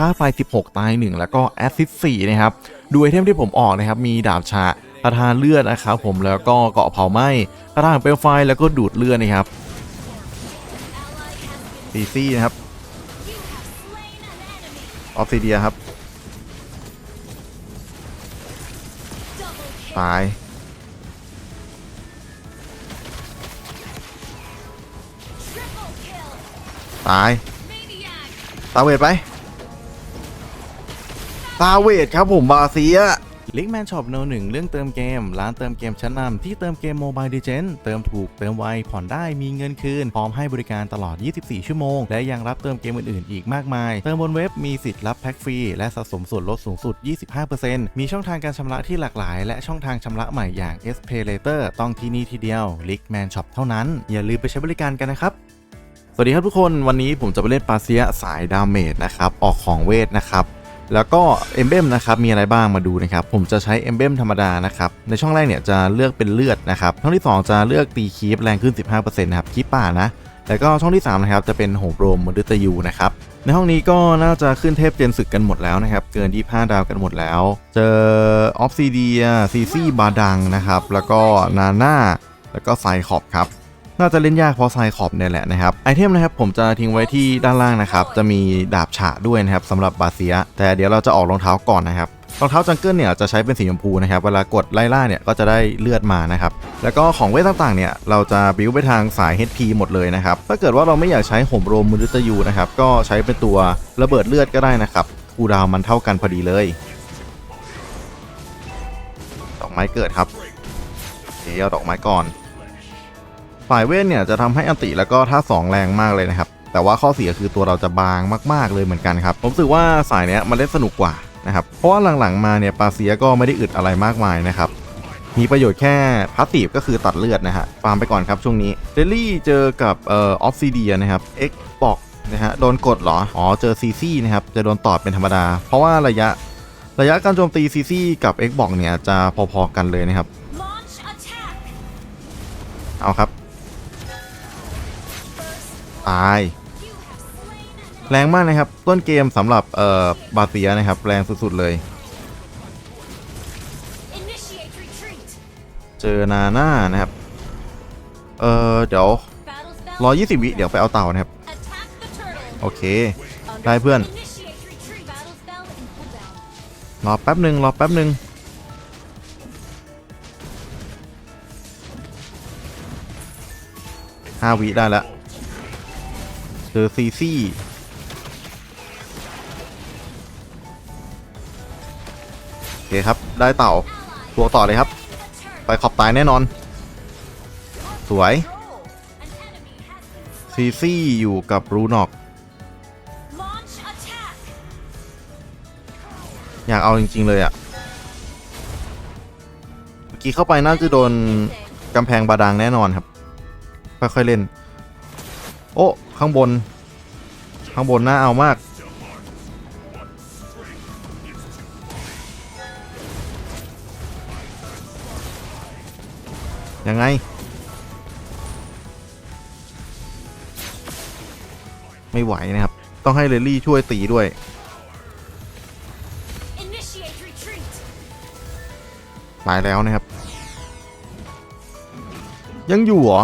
ค่าไฟ 16 ตาย 1 แล้วก็แอสซิส4นะครับ ดูไอเทมที่ผมออกนะครับ มีดาบชาคาถาเลือดนะครับผมแล้วก็เกาะเผาไหม้คาถาเปลวไฟแล้วก็ดูดเลือดนะครับซีซี่นะครับออฟซิเดียครับ ตาย ตาย ตาเวทไป ตาเวทครับผมบาเซียลิงแมนช็อปโนหนึ่งเรื่องเติมเกม ร้านเติมเกมชั้นนำที่เติมเกมโมบายดิเจนเติมถูกเติมไว ผ่อนได้มีเงินคืน พร้อมให้บริการตลอด 24 ชั่วโมง และยังรับเติมเกมอื่นๆ อีกมากมาย เติมบนเว็บมีสิทธิ์รับแพ็กฟรี และสะสมส่วนลดสูงสุด 25%มีช่องทางการชำระที่หลากหลาย และช่องทางชำระใหม่อย่าง S Pay Later ต้องที่นี่ทีเดียว l i g Man Shop เท่านั้น อย่าลืมไปใช้บริการกันนะครับสวัสดีครับทุกคนวันนี้ผมจะไปเล่นปาเซียสายดาเมจนะครับออกของเวทนะครับ แล้วก็เอมเบมนะครับมีอะไรบ้างมาดูนะครับผมจะใช้เอมเบมธรรมดานะครับในช่องแรกเนี่ยจะเลือกเป็นเลือดนะครับช่องที่ 2 จะเลือกตีคีปแรงขึ้น 15%นะครับคีปป่านะแล้วก็ช่องที่3นะครับจะเป็นโหมโรมมดุตยูนะครับในห้องนี้ก็น่าจะขึ้นเทพเจนศึกกันหมดแล้วนะครับ เกิน 25 ดาวกันหมดแล้ว เจอออฟซิเดียซีซี่บาดังนะครับ แล้วก็นาน่า แล้วก็ไซคอบครับ น่าจะเล่นยากเพราะไซคอบเนี่ยแหละนะครับไอเทมนะครับผมจะทิ้งไว้ที่ด้านล่างนะครับจะมีดาบฉะด้วยนะครับสำหรับบาเซีย แต่เดี๋ยวเราจะออกรองเท้าก่อนนะครับรองเท้าจังเกิลเนี่ยจะใช้เป็นสีชมพูนะครับเวลากดไล่ล่าเนี่ยก็จะได้เลือดมานะครับแล้วก็ของเวทต่างๆเนี่ยเราจะบิวไปทางสาย HP หมดเลยนะครับถ้าเกิดว่าเราไม่อยากใช้โหมโรมมือตยูนะครับก็ใช้เป็นตัวระเบิดเลือดก็ได้นะครับคูดาวมันเท่ากันพอดีเลยดอกไม้เกิดครับโอเคเอาดอกไม้ก่อน ฝ่ายเวทเนี่ยจะทำให้อันติแล้วก็ท่าสองแรงมากเลยนะครับ แต่ว่าข้อเสียคือตัวเราจะบางมาก ๆเลยเหมือนกันครับ ผมรู้สึกว่าสายเนี้ยมันเล่นสนุกกว่านะครับ เพราะว่าหลังๆมาเนี่ยปาเซียก็ไม่ได้อึดอะไรมากมายนะครับ มีประโยชน์แค่พาสซีฟก็คือตัดเลือดนะฮะ ฟาร์มไปก่อนครับช่วงนี้ เดลี่เจอกับเอ่อออฟซิเดียนะครับ เอ็กบอกนะฮะ โดนกดเหรอ อ๋อ เจอซีซี่นะครับ จะโดนตอดเป็นธรรมดา เพราะว่าระยะระยะการโจมตีซีซี่กับ X บอกเนี่ยจะพอๆกันเลยนะครับ เอาครับ ตาย แรงมากนะครับ ต้นเกมสำหรับเอ่อบาเซียนะครับ แรงสุดๆเลย เจอนาน่านะครับ เอ่อเดี๋ยวรอ20วิเดี๋ยวไปเอาเต่านะครับ โอเค ได้เพื่อน รอแป๊บหนึ่งรอแป๊บหนึ่งห้าวิได้แล้ว จอซีซี่โอเคครับ ได้เต่าตัวต่อเลยครับ ไปขอบตายแน่นอน สวย ซีซี่อยู่กับรูนอก อยากเอาจริง ๆ เลยอะ่ะ เมื่อกี้เข้าไปน่าจะโดนกำแพงบาดังแน่นอนครับ ค่อย ๆ เล่น โอ้ ข้างบน ข้างบนน่าเอามาก ยังไง ไม่ไหวนะครับ ต้องให้เลลี่ช่วยตีด้วย Initiate retreat. ตายแล้วนะครับ ยังอยู่เหรอ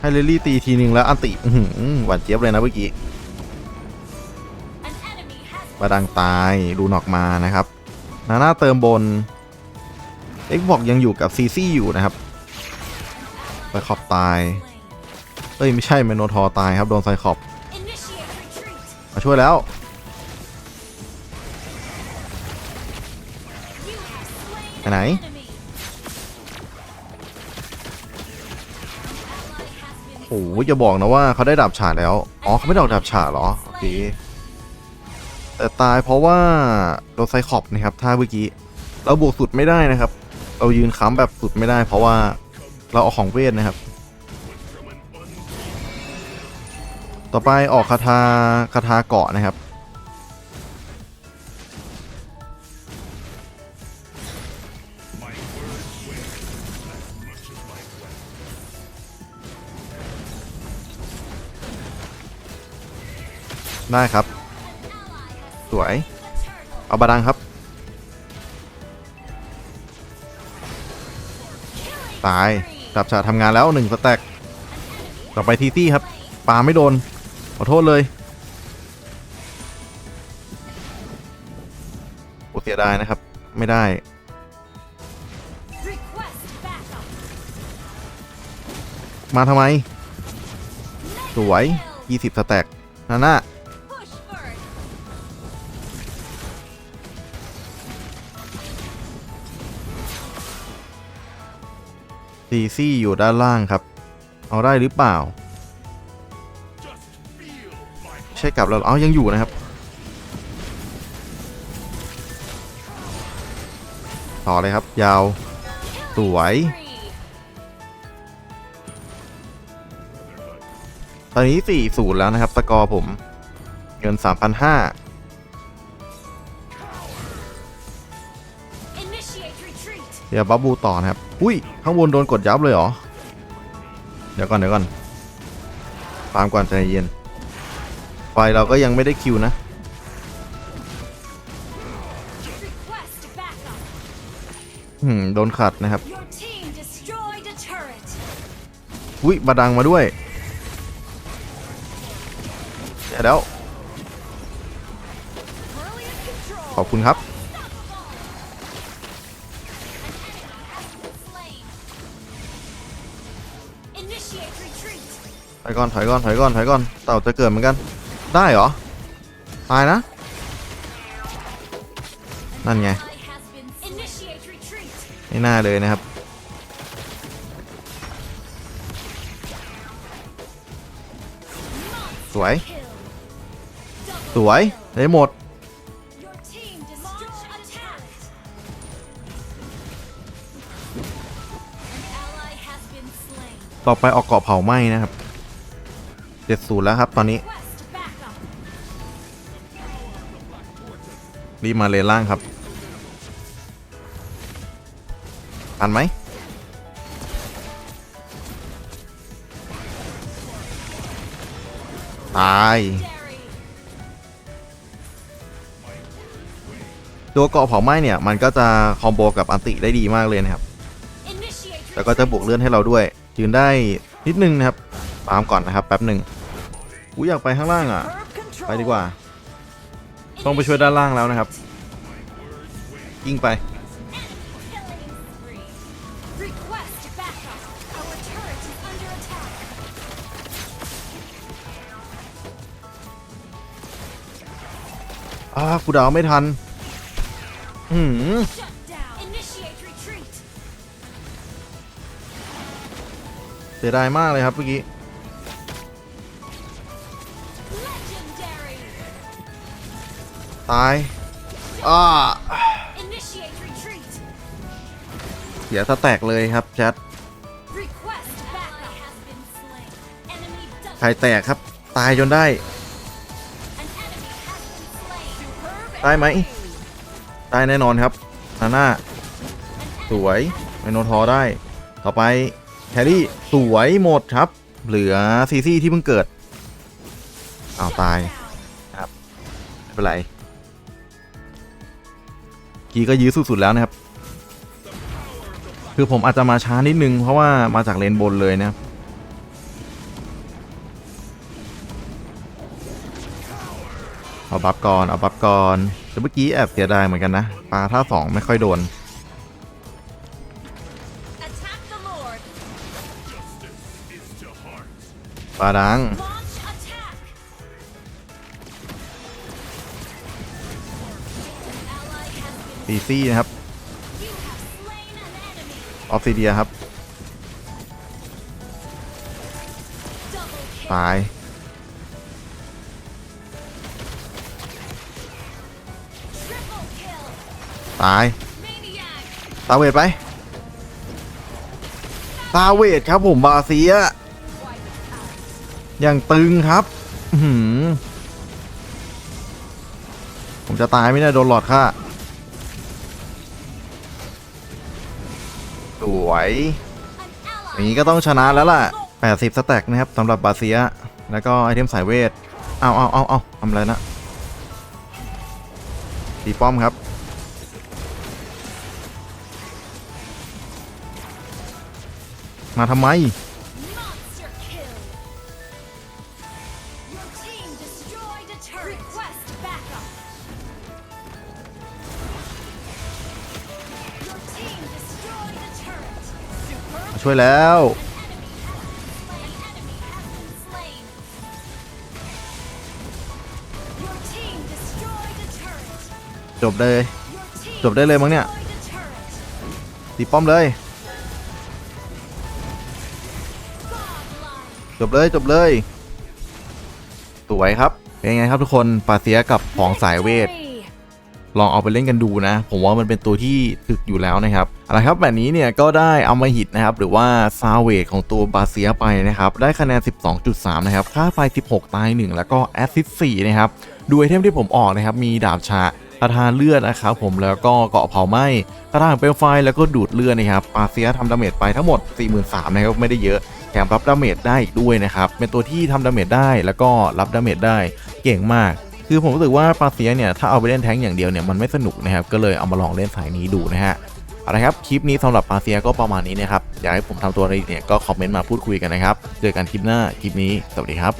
ให้เลลี่ตีทีนึงแล้วอันติหืหวานเจี๊ยบเลยนะเมื่อกี้ An enemy has บาดังตายดูนออกมานะครับ นาน่าเติมบนเอ็กบอกยังอยู่กับซีซี่อยู่นะครับไปขอบตาย เอ้ย ไม่ใช่เมโนทอร์ตายครับ โดนไซคอบมาช่วยแล้วไปไหน โอ้โหจะบอกนะว่าเขาได้ดาบฉาดแล้ว อ๋อเขาไม่ได้ดาบฉาดเหรอ โอเค แต่ตายเพราะว่าโดนไซคอบนะครับท่าเมื่อกี้ เราบวกสุดไม่ได้นะครับ เรายืนค้ำแบบสุดไม่ได้ เพราะว่าเราเอาของเวทนะครับ ต่อไปออกคาถาคาถาเกาะนะครับ ได้ครับ สวย เอาบาดังครับ ตายจับฉาทำงานแล้วหนึ่งสแต็กต่อไปทีซี่ครับปาไม่โดน ขอโทษเลยโอเสียดายนะครับ ไม่ได้ มาทำไม สวย 20 สแต็กนั่นน่ะ ซีซี่อยู่ด้านล่างครับ เอาได้หรือเปล่า ใช่กลับแล้วเรอเอายังอยู่นะครับต่อเลยครับ ยาว สวยตอนนี้ 4 0 แล้วนะครับ สกอร์ผม เงิน 3,500 เดี๋ยวบับบูต่อนะครับ อุ้ย ข้างบนโดนกดยับเลยเหรอ เดี๋ยวก่อนเดี๋ยวก่อนฟามก่อนใจเย็น ไฟเราก็ยังไม่ได้คิวนะ Request backup. หืม โดนขัดนะครับ อุ้ยบาดังมาด้วย เดี๋ยวขอบคุณครับ อยก่อนถอยก่อนถอยก่อนถอยก่อนเต่าจะเกิดเหมือนกัน ได้เหรอ ตายนะ นั่นไง ไม่น่าเลยนะครับ สวย สวยได้หมด ต่อไปออกเกาะเผาไหม้นะครับ จ็ดศูนย์แล้วครับ ตอนนี้ รีบมาเลนล่างครับทันไหมตายตัวเกาะเผาไหม้เนี่ย มันก็จะคอมโบกับอันติได้ดีมากเลยนะครับ แล้วก็จะบวกเลื่อนให้เราด้วยยืนได้นิดนึงนะครับตามก่อนนะครับแป๊บหนึ่ง กูอยากไปข้างล่างอะ Curb ไป control. ดีกว่า ต้องไปช่วยด้านล่างแล้วนะครับ ยิงไป Killing spree. Request backup. Our turret is under attack. อ้ากูดาวไม่ทัน อืม Shut down. Initiate retreat. เสียดายมากเลยครับเมื่อกี้ ตายอ้า Initiate retreat. เสียสแต็กเลยครับแชท Request backup. has been slain. Enemy double. ใครแตกครับ ตายจนได้ An enemy has been slain. Superb ได้ไหมได้แน่นอนครับนาน่าสวยไมโนทอร์ได้ ต่อไปแครี่สวยหมดครับ เหลือซีซี่ที่เพิ่งเกิดอ้าวตายไม่เป็นไร กีก็ยื้อสุดๆแล้วนะครับ คือผมอาจจะมาช้านิดนึง เพราะว่ามาจากเลนบนเลยนะครับเอาบัฟก่อนเอาบัฟก่อนแต่เมื่อกี้แอบเสียดายเหมือนกันนะปลาท่าสองไม่ค่อยโดน Attack the Lord. ปลาดัง ซีซี่นะครับออฟซิเดียครับ ตาย ตาย ตาเวทไป ตาเวทครับผมบาเซียอย่างตึงครับ ผมจะตายไม่ได้โดนหลอดค่ะ สวย An อย่าง ally. นี้ก็ต้องชนะแล้วล่ะ 80 สแต็กนะครับสำหรับบาเซีย แล้วก็ไอเทมสายเวทเอาเอาเอาเอาทำอะไรนะตีป้อมครับ มาทำไม ช่วยแล้วจบเลย จบได้เลยมั้งเนี่ยตีป้อมเลย จบเลยจบเลย สวยครับ เป็นไงครับทุกคนปาเสียกับของสายเวท ลองเอาไปเล่นกันดูนะ ผมว่ามันเป็นตัวที่ถึกอยู่แล้วนะครับเอาละครับแบบนี้เนี่ยก็ได้เอามาหิตนะครับ หรือว่าซาเวทของตัวบาเซียไปนะครับ ได้คะแนน 12.3 นะครับ ค่าไฟ 16 ตาย 1 แล้วก็แอสซิส4นะครับดูไอเทมที่ผมออกนะครับ มีดาบชาคาถาเลือดนะครับผมแล้วก็เกาะเผาไหม้คาถาเปลวไฟแล้วก็ดูดเลือดนะครับปาเซียทำดาเมจไปทั้งหมด 43,000นะครับไม่ได้เยอะแถมรับดาเมจได้อีกด้วยนะครับเป็นตัวที่ทำดาเมจได้แล้วก็รับดาเมจได้เก่งมาก คือผมรู้สึกว่าปาเซียเนี่ยถ้าเอาไปเล่นแท้งอย่างเดียวเนี่ยมันไม่สนุกนะครับก็เลยเอามาลองเล่นสายนี้ดูนะฮะเอาละครับคลิปนี้สำหรับปาเซียก็ประมาณนี้นะครับอยากให้ผมทำตัวอะไรเนี่ยก็คอมเมนต์มาพูดคุยกันนะครับเจอกันคลิปหน้าคลิปนี้สวัสดีครับ